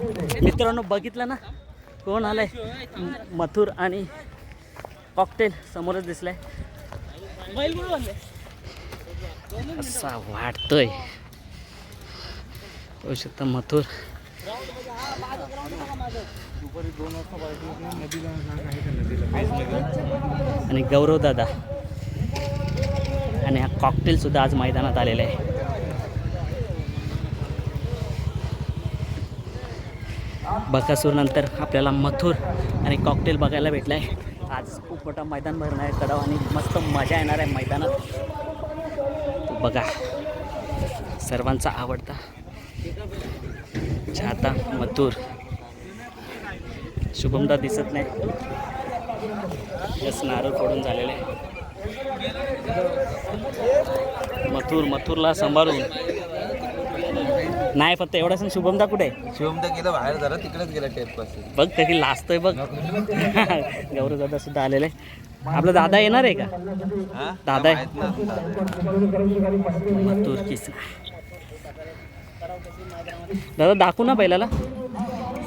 मित्रांनो बघितलं ना? कोण आलंय? मथुर आणि कॉकटेल समोरच दिसलाय. असा वाटतोय होऊ शकतं मथुर. आणि गौरव दादा. आणि हा कॉकटेल सुद्धा आज मैदानात आलेला आहे. बकासूरनंतर आपल्याला मथुर आणि कॉकटेल बघायला भेटला आहे. आज खूप मोठं मैदान भरणार आहे कडाव आणि मस्त मजा येणार आहे मैदानात. बघा सर्वांचा आवडता. छाता मथुर. शुभमदा दिसत नाही. जस नारळ पडून झालेले. आहे मथुर मथुरला सांभाळून. नाही फक्त एवढंच शुभमदा कुठे आहे? शिवम तर गेलं बाहेर जरा तिकडेच गेला टेपपासून बघ कधी लाजतोय बघ गौरव दादा सुद्धा आलेले आहे. आपला दादा येणार आहे का हा? दादा आहे. माहीत. मथुर दादा दाखवू ना बैलाला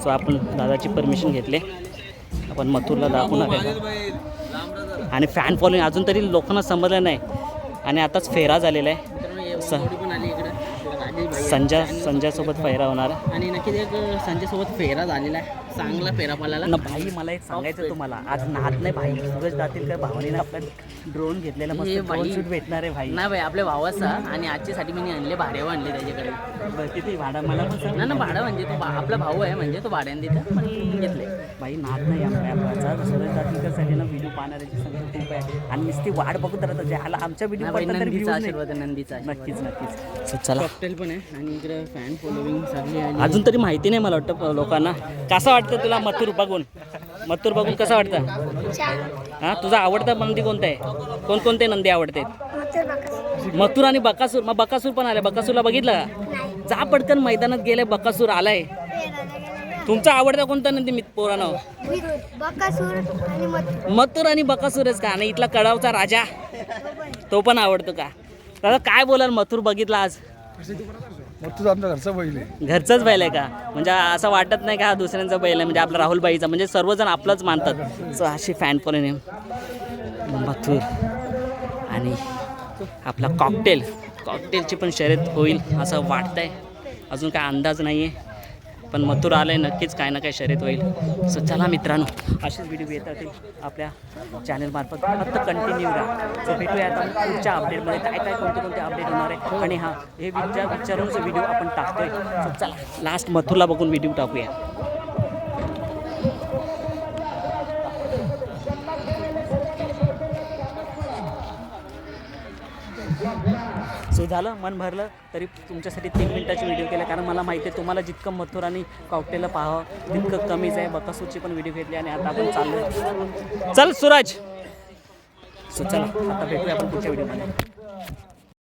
सो आपण दादाची परमिशन घेतली आपण मथुरला दाखवू ना त्याला आणि फॅन फॉलोइंग अजून तरी लोकांना समजलं नाही आणि आताच फेरा झालेला आहे स- पण आली इकडे राजेश भाई संजय संजयसोबत फेरा होणार. आणि नक्कीच एक संजय सोबत फेरा झालेला आहे. चांगला फेरा पाला ना भाई मला एक सांगायचं तुम्हाला. आज नाद नाही भाई सूरज जातील काय भावनेने आपला ड्रोन घेतलेला मस्त ड्रोन भाई- शूट भेटणार आहे भाई. नाही भाई आपल्या भावाचा आणि आजच्यासाठी मी आणले भाड्यावर आणले त्याच्याकडे. बरं, किती भाडा? मला पण सांग. ना ना भाडं म्हणजे तो आपला भाऊ आहे म्हणजे तो भाड्याने देतं पण घेतले भाई नाद नाही आपल्या भावाचा. सूरज जातीलसाठी ना व्हिडिओ पाहणाऱ्याची संख्या खूप आहे. आणि नुसती वाट बघत राहतात आला आमच्या व्हिडिओ. आशीर्वाद नंदीचा नक्कीच नक्कीच. चला कॉकटेल पण आहे आणि इकडे फॅन फॉलोविंग सगळी आली. अजून तरी माहिती नाही मला वाटतं लोकांना. कसं वाटतं तुला मथुर बघून? मथुर बघून कसं वाटतं? हा तुझा आवडता नंदी कोणता आहे? कोणकोणते नंदी आवडते? मथुर आणि बकासूर. मग बकासूर पण आलाय. बकासूरला बघितलं का? जा पटकन मैदानात गेले बकासूर आलाय. तुमचा आवडता कोणता नंदी मित पोरानं बकासूर मथुर. आणि बकासूरच का? आणि इथला कडावचा राजा तो पण आवडतो का? दादा काय बोलाल मथुर बघितला आज? मग आमच्या घरचा बैल आहे. घरचंच बैल आहे का? म्हणजे असं वाटत नाही का हा दुसऱ्यांचा बैल आहे? म्हणजे आपला राहुल बाईचा म्हणजे सर्वजण आपलंच मानतात. सो अशी फॅन पण आहे. मथुर आणि आपला कॉकटेल कॉकटेलची पण शर्यत होईल असं वाटतंय. अजून काय अंदाज नाही आहे पण मधुर आलं आहे नक्कीच काय ना काय शर्यत होईल. सो चला मित्रांनो असेच व्हिडिओ येत राहतील आपल्या चॅनलमार्फत फक्त कंटिन्यू राहा. सो भेटूया आता पुढच्या अपडेटमध्ये काय काय कोणते कोणते अपडेट होणार आहे आणि हां हे विचार विचारूनच व्हिडिओ आपण टाकतोय. सो चला लास्ट मथुरला बघून व्हिडिओ टाकूया. सो झालं मन भरलं तरी तुमच्यासाठी तीन मिनिटाची व्हिडिओ केला कारण मला माहिती आहे तुम्हाला जितकं मथुर आणि कॉकटेलला पाहावं तितकं कमीच आहे. बकासूची पण व्हिडिओ घेतली आणि आता आपण चाललो चल सुराज! सो चला आता भेटूया आपण पुढच्या व्हिडिओमध्ये